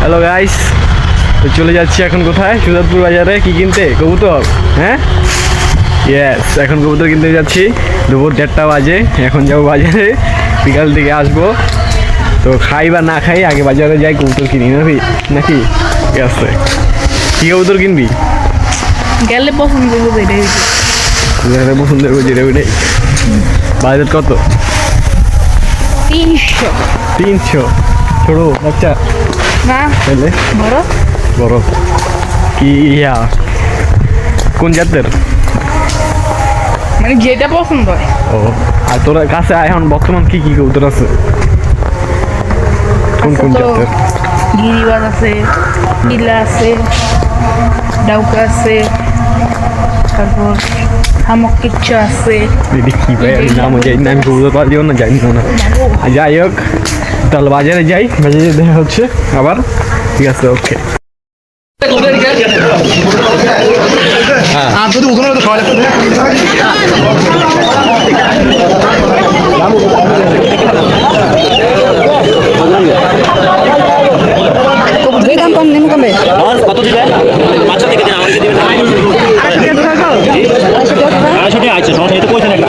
Hello guys তো চলে যাচ্ছি এখন কোথায়? সুজাতপুর বাজারে। কি কিনতে? কবুতর হ্যাঁ? ইয়েস এখন কবুতর কিনতে যাচ্ছি। দুপুর দেড়টা বাজে। এখন যাব বাজারে। বিকাল থেকে আসব। তো খাই বা না খাই আগে বাজারে যাই কবুতর কিনি নাকি? নাকি? ঠিক আছে। কি কবুতর কিনবি? গেলে পছন্দ করব। যেটা পছন্দ করব যেটা বাজেট কত? তিনশো। তিনশো। ছোড়ো বাচ্চা। না তাহলে? বড়? বড়। কি ইয়া? কোন জাতের? মানে যেটা পছন্দ হয়। ও আর তোর কাছে এখন বর্তমান কি কি কবুতর আছে? কোন কোন জাতের? গিরিবাজ আছে নীলা আছে ডাউকা আছে তারপর হামক কিচ্ছু আছে। দিদি কি ভাই আমি নাম জানি না আমি পাওয়ার জন্য জানি না। যাই হোক তাহলে বাজারে যাই বাজারে দেখা হচ্ছে আবার ঠিক আছে ওকে। আর যদি উঠোনে তো সবাই দাম কম নেমে কমবে কত দিবে পাঁচশো থেকে দিন আমাকে দিবেন আড়াইশো টাকা আছে সমস্যা এটা কইছেন একটা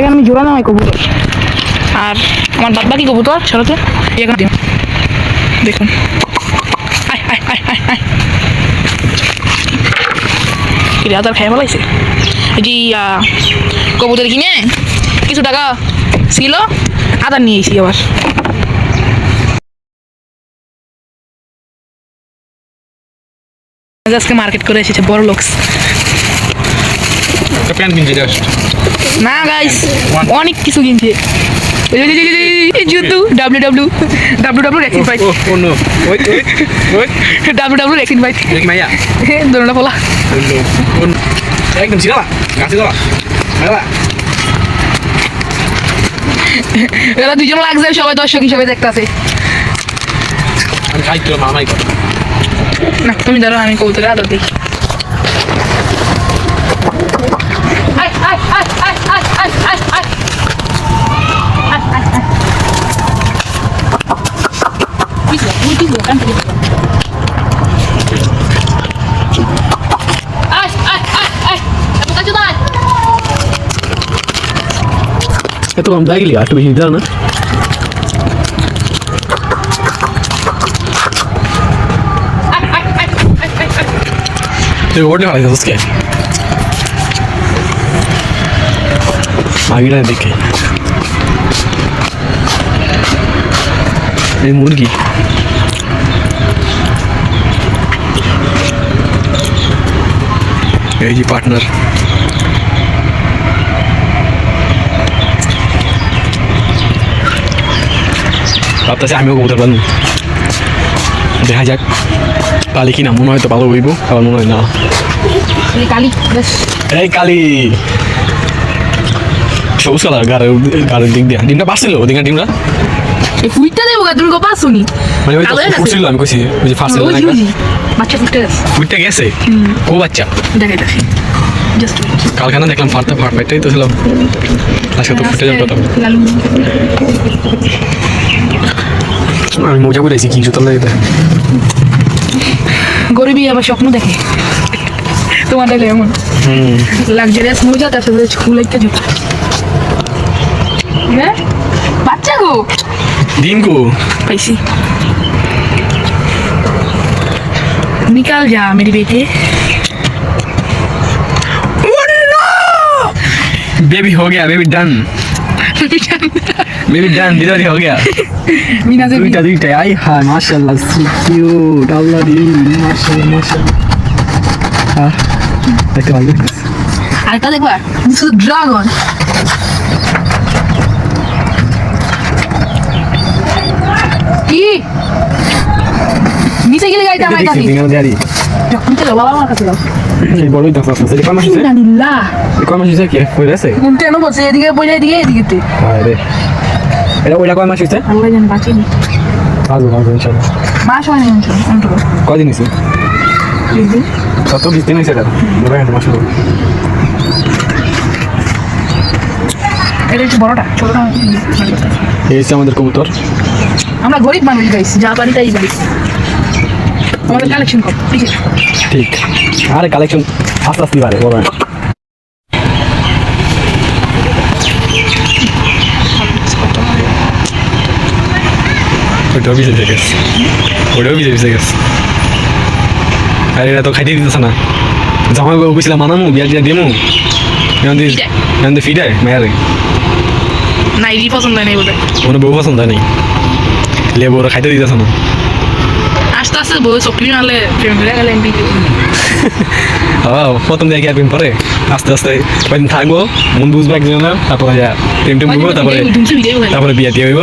এখানে আমি জোড়া নামাই কবুতর। আর আমার বাদ বাকি কবুতর সরতে এখানে দিন। দেখুন। আয় আয় আয় আয় আয়। আদার খাই ফেলাইছে? যে কবুতর কিনে কিছু টাকা ছিল আদার নিয়ে এসি আবার। আজকে মার্কেট করে এসেছে বড় লোকস। প্যান্ট কিনছি জাস্ট না গাইস অনেক কিছু কিনছে W W W W rexine fight W W rexine fight দেখ মাইয়া দোনোটা বলা একদম ছিলা গাছে গলা এরা দুজন লাগছে সবাই দর্শক হিসেবে দেখতেছে আমি খাই তো মামাই না তুমি ধরো আমি কৌতুকে আদর দিই পিছলো, তুই পিছলো, কান থেকে পিছলো। আয়, আয়, আয়, আয়। এত কাছে দাঁড়ায়। এই যে পার্টনার। ভাবতেছি আমিও কবুতর পালন দেখা যাক পালি কিনা মনে হয় তো ভালো হইব আবার মনে হয় না। এই কালি কালি। সবুজ কালার গাড়ির গাড়ির দিক দিয়ে। ডিমটা পারছিল ওদিকে ডিমটা? গা, তুমি কো পাস শুনি মানে ওই তো? ফুটছিল আমি কইছি ওই যে ফার্স্ট ওই ওই বাচ্চা ফুটে গেছে? ফুটটা গেছে ও বাচ্চা দেখে দেখে কালখানা দেখলাম ফাটতে ফাট ফাটটাই তো ছিল আজকে তো ফুটে যাবে তো আমি মজা করেছি কি জুতো লাগে গরিবই আবার স্বপ্ন দেখে। তোমার এমন। লাক্সারিয়াস মোজা তার সাথে স্কুল একটা জুতো হ্যাঁ বাচ্চা গো! দিনকু পাইছি निकाल जा मेरे बेटे बेबी हो गया baby done baby done delivery हो गया मीना से দুইটা দুইটা আই হাই মাশাআল্লাহ সো কিউট আল্লাহ দিন মাশাআল্লাহ মাশাআল্লাহ দেখতে ভালো আরেকটা দেখবা শুধু ড্রাগন কি? নিচে গেলে গাড়িটা আমার কাছে গাড়ি যখন চলো বাবা আমার কাছে দাও এই বড়ই তো আছে। এই কমাস আছে ইন্নালিল্লাহ এই কমাস আছে কি? কই আছে? কোনটা এনো বসে এদিকে বইলে এদিকে এদিকে তে। আরে এটা ওইটা কয় মাস হইছে? আল্লাহ জান বাঁচিনি। আজ আজ ইনশাআল্লাহ। মাস না অঞ্চল অঞ্চল কয়দিন হইছে? কত বিশ দিন হইছে দাদা মাস হলো এটা হচ্ছে বড়টা ছোটটা। এই হচ্ছে আমাদের কবুতর। আমরা গরিব মানুষ গাইছি যা পারি তাই গাইছি আমাদের কালেকশন কর ঠিক আছে? আরে কালেকশন আস্তে আস্তে বাড়ে বড় থেকে গেছে। আরে এটা তো খাইতে দিতেছে না। জামাই বাবু কইছিলাম মানামু বিয়া দিয়া দিমু। দি ফিডায় মেয়ারে না এই পছন্দ নেই বোধ কোনো বউ পছন্দ হয় নাই লেবু ওরা খাইতে দিতেছে না আস্তে আস্তে বই চকরি মারলে প্রেম করে গেলে এমপি প্রথম দেখি একদিন পরে আস্তে আস্তে কয়েকদিন থাকব মন বুঝব একজনের তারপরে প্রেম টেম তারপরে তারপরে বিয়ে দিয়ে হইব